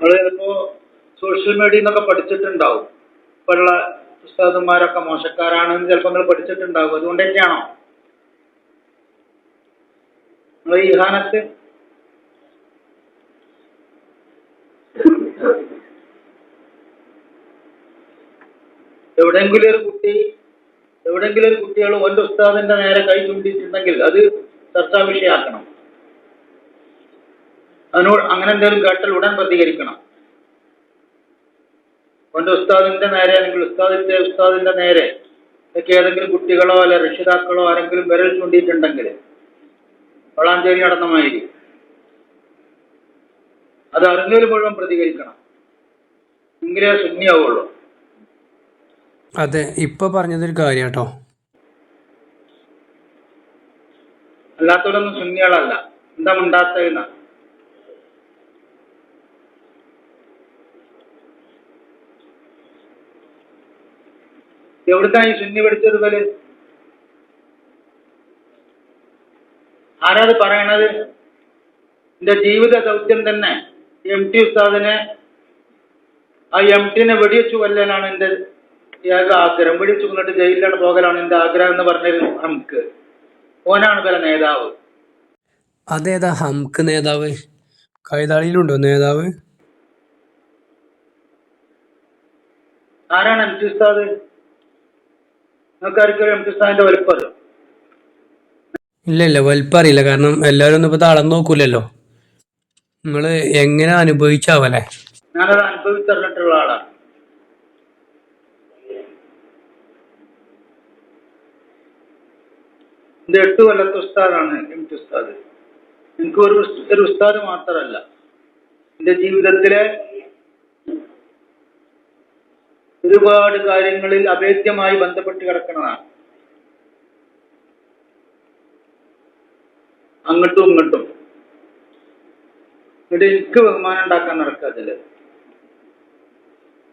നിങ്ങൾ ചിലപ്പോ social media എന്നൊക്കെ പഠിച്ചിട്ടുണ്ടാവും. ഇപ്പോഴുള്ള ഉസ്താദന്മാരൊക്കെ മോശക്കാരാണെന്ന് ചിലപ്പോൾ നിങ്ങൾ പഠിച്ചിട്ടുണ്ടാവും. അതുകൊണ്ട് തന്നെയാണോ? ഈ ഹാനത്ത് എവിടെയെങ്കിലും ഒരു കുട്ടി എവിടെയെങ്കിലും ഒരു കുട്ടികൾ ഓന്റെ ഉസ്താദിന്റെ നേരെ കൈ ചൂണ്ടിയിട്ടുണ്ടെങ്കിൽ അത് ചർച്ചാ വിഷയമാക്കണം. അതിനോട് അങ്ങനെ എന്തെങ്കിലും കേട്ടാൽ ഉടൻ പ്രതികരിക്കണം. ഓന്റെ ഉസ്താദിന്റെ നേരെ അല്ലെങ്കിൽ ഉസ്താദിന്റെ ഉസ്താദിന്റെ നേരെ ഒക്കെ ഏതെങ്കിലും കുട്ടികളോ അല്ലെ രക്ഷിതാക്കളോ ആരെങ്കിലും വിരൽ ചൂണ്ടിയിട്ടുണ്ടെങ്കിൽ വളാഞ്ചേരി നടന്ന മാതിരി അത് അറിഞ്ഞതിൽ മുഴുവൻ പ്രതികരിക്കണം. എങ്കിലേ ശൂന്യാവുള്ളൂ അതെ ഇപ്പൊ പറഞ്ഞതൊരു കാര്യം കേട്ടോ അല്ലാത്തവരൊന്നും ശൂന്യകളല്ല എന്താ മിണ്ടാത്തതെന്ന? എവിടുന്നാ ഈ സുന്നി പിടിച്ചത് പോലെ ആരാത് പറയണത്? എന്റെ ജീവിത ദൗത്യം തന്നെ എം ടി ഉസ്താദിനെ ആ എം ടിനെ വെടിവെച്ചു കൊല്ലാനാണ് എന്റെ ഏക ആഗ്രഹം. വെടിവെച്ചു കൊന്നിട്ട് ജയിലിലാണ് പോകലാണ് എന്റെ ആഗ്രഹം എന്ന് പറഞ്ഞിരുന്നു നമുക്ക് ഓനാണ് പല നേതാവ്. അതേതാ ഹംക്ക് നേതാവ്? കൈതാളിയിലുണ്ടോ നേതാവ്? ആരാണ് എം ടി ഉസ്താദ്? എം ടി ഇല്ല. ഇല്ല വലിപ്പം അറിയില്ല. കാരണം എല്ലാവരും ഒന്നും ഇപ്പൊ തളം നോക്കൂലല്ലോ. നിങ്ങൾ എങ്ങനെ അനുഭവിച്ചാവല്ലേ? ഞാനത് അനുഭവിച്ചറിഞ്ഞിട്ടുള്ള ആളാണ്. എന്റെ എട്ട് കൊല്ലത്തെ ഉസ്താദാണ് എം ടി ഉസ്താദ്. എനിക്ക് ഒരു ഒരു ഉസ്താദ് മാത്രമല്ല. എന്റെ ജീവിതത്തിലെ ഒരുപാട് കാര്യങ്ങളിൽ അഭേദ്യമായി ബന്ധപ്പെട്ട് കിടക്കുന്നതാണ് അങ്ങോട്ടും ഇങ്ങോട്ടും. എന്നിട്ട് എനിക്ക് ബഹുമാനം ഉണ്ടാക്കാൻ നടക്കാതില്ല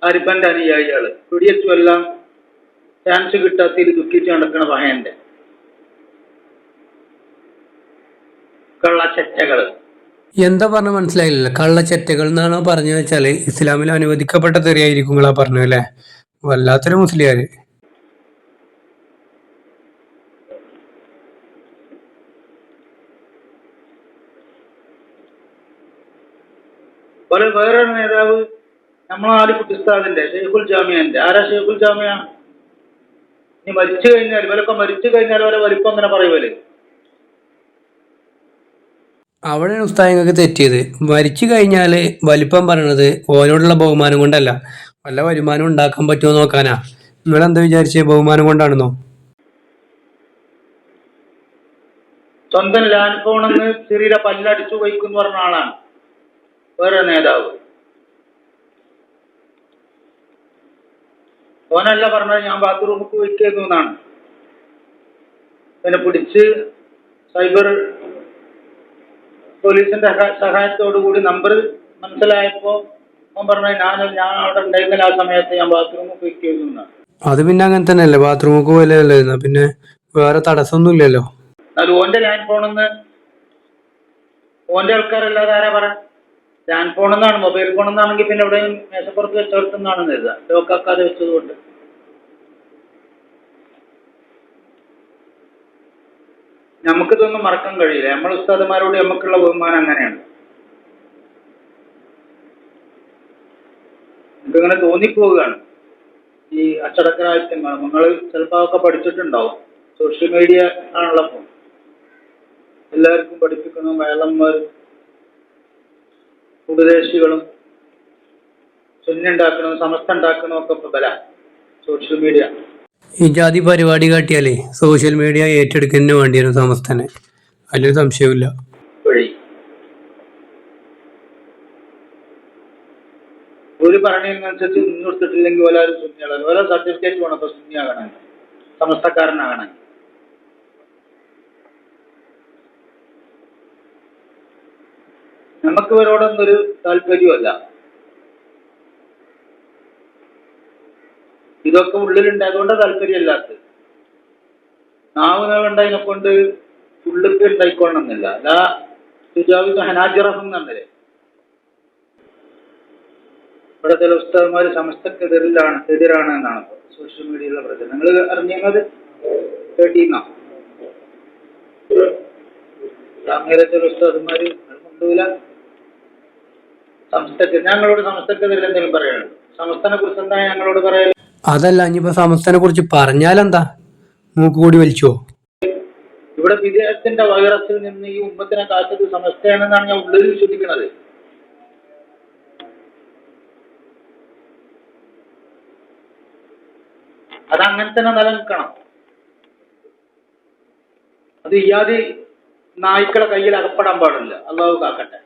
അരിപ്പന്റെ അനുയായികൾ. പിടിയറ്റും എല്ലാം ചാൻസ് കിട്ടാത്തതിൽ ദുഃഖിച്ച് നടക്കണ പഹയന്റെ. കള്ളച്ചറ്റകൾ എന്താ പറഞ്ഞ മനസ്സിലായില്ല കള്ളച്ചറ്റകൾ എന്നാണോ പറഞ്ഞു വെച്ചാൽ ഇസ്ലാമിൽ അനുവദിക്കപ്പെട്ട തെറിയായിരിക്കും പറഞ്ഞു അല്ലേ? വല്ലാത്തൊരു മുസ്ലിയാര്. പോലെ വേറൊരു നേതാവ് നമ്മളെ ആലിക്കുട്ടി ഉസ്താദിന്റെ ഷെയ്ഖുൽ ജാമിയന്റെ. ആരാ ഷെയ്ഖുൽ ജാമിയ? ഇനി മരിച്ചു കഴിഞ്ഞാൽ ഇവരൊക്കെ മരിച്ചു കഴിഞ്ഞാൽ അവരെ വലിപ്പം അങ്ങനെ പറയുമല്ലേ അവിടെയാണ് ഉസ്താദങ്ങൾക്ക് തെറ്റിയത്. മരിച്ചു കഴിഞ്ഞാൽ വലിപ്പം പറയണത് ഓനോടുള്ള ബഹുമാനം കൊണ്ടല്ല. വല്ല വരുമാനം ഉണ്ടാക്കാൻ പറ്റുമോ നോക്കാനാ. നിങ്ങൾ എന്താ വിചാരിച്ചേ ബഹുമാനം കൊണ്ടാണെന്നോ? സ്വന്തം ലാൻഡ് ഫോണെന്ന് ചെറിയ പല്ലടിച്ചു വയ്ക്കുന്നു പറഞ്ഞ ആളാണ്. വേറെ നേതാവ്. ഓനല്ല പറഞ്ഞത് ഞാൻ ബാത്റൂമിൽ വയ്ക്കുന്നു എന്നാണ് പിന്നെ പിടിച്ച് സൈബർ പോലീസിന്റെ സഹ- സഹായത്തോടു കൂടി നമ്പർ മനസ്സിലായപ്പോ അവൻ പറഞ്ഞു ഞാൻ ഞാൻ അവിടെ ഉണ്ടായിരുന്നില്ല ആ സമയത്ത് ഞാൻ ബാത്റൂമിൽ പോയി എന്നാണ് അത് പിന്നെ അങ്ങനെ തന്നെയല്ലേ? ബാത്റൂമൊക്കെ പോയല്ലേ. പിന്നെ വേറെ തടസ്സമൊന്നും ഇല്ലല്ലോ എന്നാലും ഓന്റെ ലാൻഡ് ഫോണെന്ന് ഓന്റെ ആൾക്കാരല്ലാതെ ആരാ പറ ലാൻഡ് ഫോണിന്നാണ് മൊബൈൽ ഫോൺ എന്നാണെങ്കിൽ പിന്നെ എവിടെയും മേശപ്പുറത്ത് വെച്ചോടത്തുനിന്നാണ് എഴുതുക ലോക്കാക്കാതെ വെച്ചതുകൊണ്ട്. നമുക്കിതൊന്നും മറക്കാൻ കഴിയില്ല. നമ്മൾ ഉസ്താദന്മാരോട് നമുക്കുള്ള ബഹുമാനം അങ്ങനെയാണ്. നമുക്കിങ്ങനെ തോന്നിപ്പോവുകയാണ്. ഈ അച്ചടക്കരാഹിത്യങ്ങൾ നിങ്ങൾ ചിലപ്പോൾ അതൊക്കെ പഠിച്ചിട്ടുണ്ടാവും. സോഷ്യൽ മീഡിയ ആണുള്ളപ്പോ. എല്ലാവർക്കും പഠിപ്പിക്കുന്ന വേളന്മാർ ഉപദേശികളും സുന്നുണ്ടാക്കണം സമസ്ത ഉണ്ടാക്കണം ഒക്കെ ഇപ്പൊ ബല. Social media. ഈ ജാതി പരിപാടി കാട്ടിയാലേ സോഷ്യൽ മീഡിയ ഏറ്റെടുക്കുന്നതിന് വേണ്ടിയാണ് സമസ്തനെ. അതിലൊരു സംശയമില്ല ഒരു പറഞ്ഞതിനനുസരിച്ച് നിന്നെടുത്തിട്ടില്ലെങ്കിൽ ഓരോ സുന്നികളാണ് ഓരോ സർട്ടിഫിക്കറ്റ് വേണം അപ്പൊ സുന്നിയാകണം. സമസ്തക്കാരനാകണം. നമുക്ക് ഇവരോടൊന്നൊരു താല്പര്യമല്ല. ഇതൊക്കെ ഉള്ളിലുണ്ട് അതുകൊണ്ട് താല്പര്യമില്ലാത്തത് നാവ് അതിനെ കൊണ്ട് ഉള്ളിക്ക് ഉണ്ടായിക്കൊള്ളണമെന്നില്ല. അല്ല സുജാവിക്ക് ഹനാജിറഹം എന്നല്ലേ ഇവിടെ ചില ഉസ്താദ്മാർ സമസ്തക്കെതിരിലാണ് എതിരാണ് എന്നാണ് സോഷ്യൽ മീഡിയയിലുള്ള പ്രചരണം. നിങ്ങൾ അറിഞ്ഞത് കേട്ടീന്നോ അങ്ങനെ ചില ഉസ്താദ്മാര് കൊണ്ടുപോല സമസ്തക്ക് ഞങ്ങളോട് സമസ്തക്കെതിരിൽ എന്തെങ്കിലും പറയണം സമസ്തനെ കുറിച്ച് എന്താ ഞങ്ങളോട് പറയാൻ അതല്ല ഇനിയിപ്പോ സമസ്തനെ കുറിച്ച് പറഞ്ഞാലെന്താ? മൂക്ക് കൂടി വലിച്ചോ? ഇവിടെ വിദേഹത്തിന്റെ വൈറസിൽ നിന്ന് ഈ ഉമ്മത്തിനെ കാത്തത് സമസ്തയാണെന്നാണ് ഞാൻ ഉള്ളിൽ വിശ്വസിക്കുന്നത്. അതങ്ങനെ തന്നെ നിലനിൽക്കണം. അത് ഇയാതി നായ്ക്കളെ കയ്യിൽ അകപ്പെടാൻ പാടില്ല. അള്ളാഹു കാക്കട്ടെ.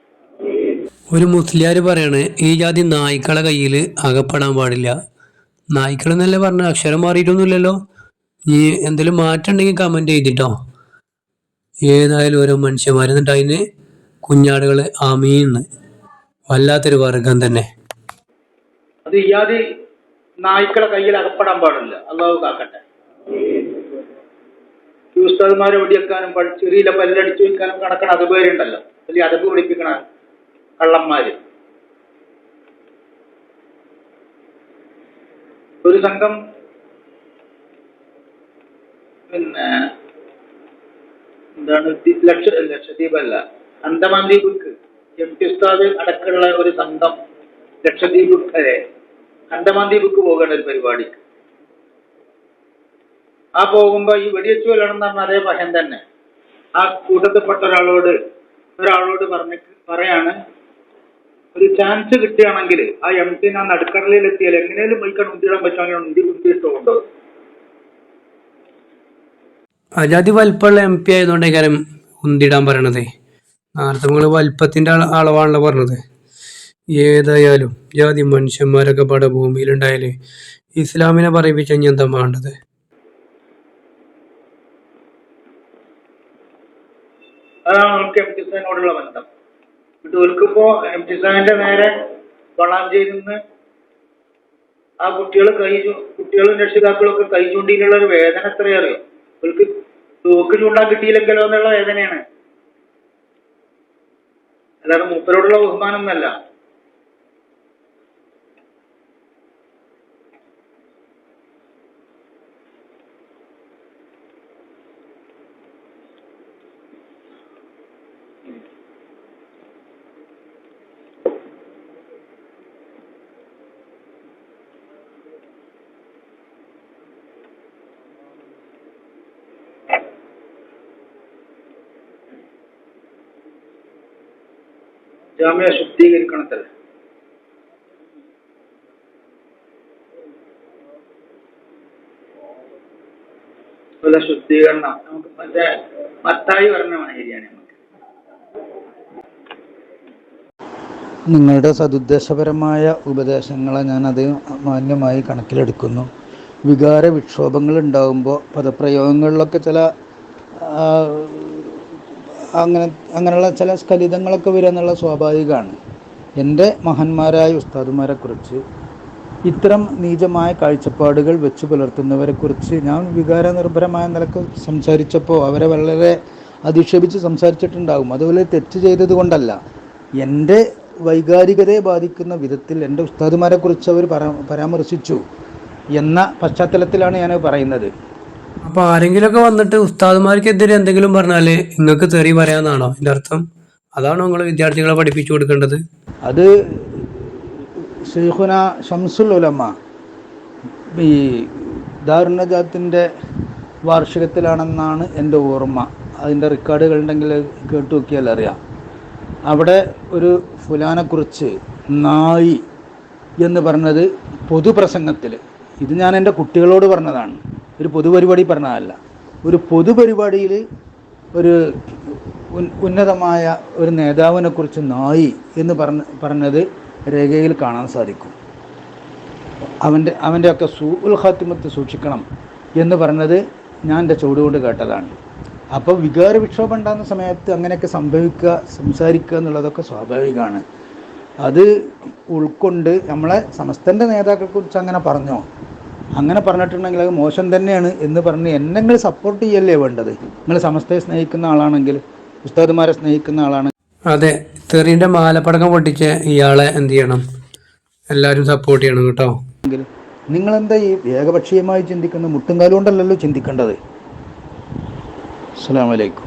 ഒരു മുസ്ലിയാർ പറയാണ് ഈ ജാതി നായ്ക്കളെ കയ്യിൽ അകപ്പെടാൻ പാടില്ല. നായ്ക്കൾ എന്നല്ലേ പറഞ്ഞ? അക്ഷരം മാറിയിട്ടൊന്നുമില്ലല്ലോ. ഈ എന്തെങ്കിലും മാറ്റം ഉണ്ടെങ്കിൽ കമന്റ് ചെയ്തിട്ടോ. ഏതായാലും ഓരോ മനുഷ്യന്മാർ എന്നിട്ട് അതിന് കുഞ്ഞാടുകൾ അമീന്ന് വല്ലാത്തൊരു വർഗം തന്നെ. അത് ഇയാതി നായ്ക്കളെ കയ്യിൽ അകപ്പെടാൻ പാടില്ല. അള്ളാഹു കാക്കട്ടെ. ഉസ്താദ്മാരെ ചെറിയ പ- ചെറിയിലെ പല്ലടിച്ചു വയ്ക്കാനും കണക്കണ അത് പേരുണ്ടല്ലോ വലിയ അതപ്പ് വിളിപ്പിക്കണ കള്ളന്മാര്. ഒരു സംഘം പിന്നെ എന്താണ് ലക്ഷ ലക്ഷദ്വീപ് അല്ല അന്തമാൻ ദ്വീപുക്ക് എം ടി ഉസ്താദ് അടക്കമുള്ള ഒരു സംഘം ലക്ഷദ്വീപ് അന്തമാൻ ദ്വീപുക്ക് പോകേണ്ട ഒരു പരിപാടി ആ പോകുമ്പോ ഈ വെടിവെച്ചു എന്ന് പറഞ്ഞ അതേ ഭയം തന്നെ. ആ കൂട്ടത്തിൽപ്പെട്ട ഒരാളോട് ഒരാളോട് പറഞ്ഞ പറയാണ് ഒരു ചാൻസ് കിട്ടുകയാണെങ്കിൽ ആ എം ടി ആ നടുക്കടലിൽ എത്തിയാൽ എങ്ങനെയും മൈക്കാൻ ഉന്തിടാൻ പറ്റുമെങ്കിൽ ഉന്തി ഉന്തിയിട്ടുണ്ടോ അജാതി വലിപ്പമുള്ള എം പി ആയതുകൊണ്ടേക്കാരം ഉന്തിടാൻ പറയണത്. നേരത്തെ നിങ്ങൾ അളവാണല്ലോ പറഞ്ഞത്. ഏതായാലും ജാതി മനുഷ്യന്മാരൊക്കെ പട ഭൂമിയിലുണ്ടായാൽ ഇസ്ലാമിനെ പറയിപ്പിച്ച ഞാൻ എന്താ വേണ്ടത്? അതാണ് അവർക്ക് എം ടി ബന്ധം. എന്നിട്ട് ഓൽക്കിപ്പോ എം ടി സാഹിന്റെ നേരെ വളാഞ്ചേരിയിൽ നിന്ന് ആ കുട്ടികൾ കൈ കുട്ടികളും രക്ഷിതാക്കളും ഒക്കെ കൈ ചൂണ്ടിയിലുള്ള ഒരു വേദന എത്രയറിയോ ഓൽക്ക് തോക്ക് ചൂണ്ടാൻ കിട്ടിയില്ലെങ്കിലോ എന്നുള്ള വേദനയാണ്. അല്ലാതെ മൂപ്പരോടുള്ള ബഹുമാനം എന്നല്ല ജാമ്യ ശുദ്ധീകരിക്കണത്തല്ലേ. വല്ല ശുദ്ധീകരണം നമുക്ക് മറ്റേ മത്തായി പറഞ്ഞ മാതിരിയാണ് നിങ്ങളുടെ സതുദ്ദേശപരമായ ഉപദേശങ്ങളെ ഞാൻ അത് മാന്യമായി കണക്കിലെടുക്കുന്നു. വികാര വിക്ഷോഭങ്ങൾ ഉണ്ടാകുമ്പോൾ പദപ്രയോഗങ്ങളിലൊക്കെ ചില അങ്ങനെ അങ്ങനെയുള്ള ചില സ്ഖലിതങ്ങളൊക്കെ വരിക എന്നുള്ള സ്വാഭാവികമാണ്. എന്റെ മഹാന്മാരായ ഉസ്താദുമാരെക്കുറിച്ച് ഇത്തരം നീചമായ കാഴ്ചപ്പാടുകൾ വെച്ച് പുലർത്തുന്നവരെക്കുറിച്ച് ഞാൻ വികാര നിർഭരമായ നിലയ്ക്ക് സംസാരിച്ചപ്പോൾ അവരെ വളരെ അധിക്ഷേപിച്ച് സംസാരിച്ചിട്ടുണ്ടാകും. അതുപോലെ തെറ്റ് ചെയ്തത് കൊണ്ടല്ല. എന്റെ വൈകാരികതയെ ബാധിക്കുന്ന വിധത്തിൽ എന്റെ ഉസ്താദുമാരെക്കുറിച്ച് അവർ പരാ പരാമർശിച്ചു എന്ന പശ്ചാത്തലത്തിലാണ് ഞാൻ പറയുന്നത്. അപ്പൊ ആരെങ്കിലുമൊക്കെ വന്നിട്ട് ഉസ്താദുമാർക്കെതിരെ എന്തെങ്കിലും പറഞ്ഞാൽ നിങ്ങൾക്ക് തെറി പറയാന്നാണോ? അതിന്റെ അർത്ഥം അതാണോ നിങ്ങൾ വിദ്യാർത്ഥികളെ പഠിപ്പിച്ചു കൊടുക്കേണ്ടത്? അത് ഷെയ്ഖുന ഷംസുൽ ഉലമ ഈ ദാരുണജാത്തിന്റെ വാർഷികത്തിലാണെന്നാണ് എന്റെ ഓർമ്മ. അതിന്റെ റെക്കോർഡുകൾ ഉണ്ടെങ്കിൽ കേട്ടു നോക്കിയാൽ അറിയാം. അവിടെ ഒരു ഫുലാനെക്കുറിച്ച് നായി എന്ന് പറഞ്ഞത് പൊതുപ്രസംഗത്തിൽ ഇത് ഞാൻ എന്റെ കുട്ടികളോട് പറഞ്ഞതാണ്. ഒരു പൊതുപരിപാടി പറഞ്ഞതല്ല. ഒരു പൊതുപരിപാടിയിൽ ഒരു ഉന്നതമായ ഒരു നേതാവിനെ കുറിച്ച് നായി എന്ന് പറഞ്ഞ പറഞ്ഞത് രേഖയിൽ കാണാൻ സാധിക്കും. അവന്റെ അവന്റെയൊക്കെ സൂ ഉൽ ഖാത്തിമത്ത് സൂക്ഷിക്കണം എന്ന് പറഞ്ഞത് ഞാൻ എന്റെ ചുവടുകൊണ്ട് കേട്ടതാണ്. അപ്പോൾ വികാര വിക്ഷോഭം ഉണ്ടാകുന്ന സമയത്ത് അങ്ങനെയൊക്കെ സംഭവിക്കുക സംസാരിക്കുക എന്നുള്ളതൊക്കെ സ്വാഭാവികമാണ്. അത് ഉൾക്കൊണ്ട് നമ്മളെ സമസ്തന്റെ നേതാക്കളെക്കുറിച്ച് അങ്ങനെ പറഞ്ഞോ? അങ്ങനെ പറഞ്ഞിട്ടുണ്ടെങ്കിൽ അത് മോശം തന്നെയാണ് എന്ന് പറഞ്ഞ് എന്നെ നിങ്ങൾ സപ്പോർട്ട് ചെയ്യല്ലേ വേണ്ടത്? നിങ്ങൾ സമസ്തയെ സ്നേഹിക്കുന്ന ആളാണെങ്കിൽ ഉസ്താദുമാരെ സ്നേഹിക്കുന്ന ആളാണ് അതെ തെറിന്റെ മാലപ്പടക്കം പൊട്ടിച്ച് ഇയാളെ എന്ത് ചെയ്യണം? എല്ലാവരും സപ്പോർട്ട് ചെയ്യണം കേട്ടോ. നിങ്ങൾ എന്താ ഈ ഏകപക്ഷീയമായി ചിന്തിക്കുന്നത്? മുട്ടുംകാലം കൊണ്ടല്ലല്ലോ ചിന്തിക്കേണ്ടത്? അസ്സാം വലൈക്കും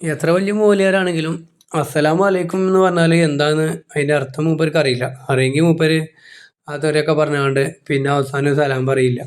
എത്ര വലിയ മൂലയാരാണെങ്കിലും അസ്സലാമു അലൈക്കും എന്ന് പറഞ്ഞാൽ എന്താണ് അതിന്റെ അർത്ഥം മൂപ്പർക്ക് അറിയില്ല. അറിയെങ്കിൽ മൂപ്പര് അതൊരൊക്കെ പറഞ്ഞാണ്ട് പിന്നെ അവസാനം സലാം പറയില്ല.